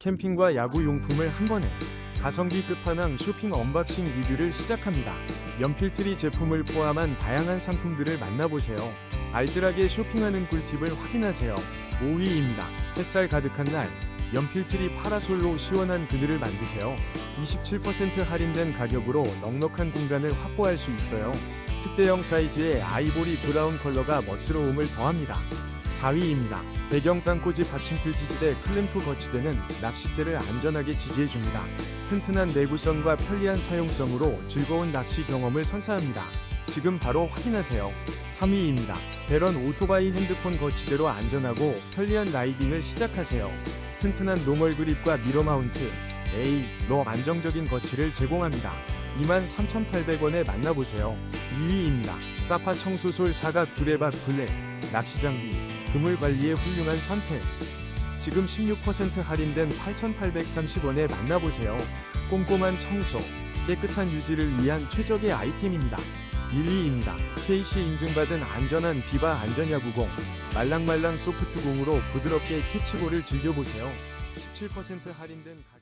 캠핑과 야구 용품을 한 번에 가성비 끝판왕 쇼핑 언박싱 리뷰를 시작합니다. 연필트리 제품을 포함한 다양한 상품들을 만나보세요. 알뜰하게 쇼핑하는 꿀팁을 확인하세요. 5위입니다. 햇살 가득한 날 연필트리 파라솔로 시원한 그늘을 만드세요. 27% 할인된 가격으로 넉넉한 공간을 확보할 수 있어요. 특대형 사이즈의 아이보리 브라운 컬러가 멋스러움을 더합니다. 4위입니다. 배경 땅꽂이 받침틀 지지대 클램프 거치대는 낚싯대를 안전하게 지지해줍니다. 튼튼한 내구성과 편리한 사용성으로 즐거운 낚시 경험을 선사합니다. 지금 바로 확인하세요. 3위입니다. 베런 오토바이 핸드폰 거치대로 안전하고 편리한 라이딩을 시작하세요. 튼튼한 노멀 그립과 미러 마운트, A로 안정적인 거치를 제공합니다. 23,800원에 만나보세요. 2위입니다. 사파 청소솔 사각 두레박 블랙 낚시 장비 그물 관리에 훌륭한 선택. 지금 16% 할인된 8,830원에 만나보세요. 꼼꼼한 청소, 깨끗한 유지를 위한 최적의 아이템입니다. 1위입니다. KC 인증받은 안전한 비바 안전야구공 말랑말랑 소프트공으로 부드럽게 캐치볼을 즐겨보세요. 17% 할인된 가격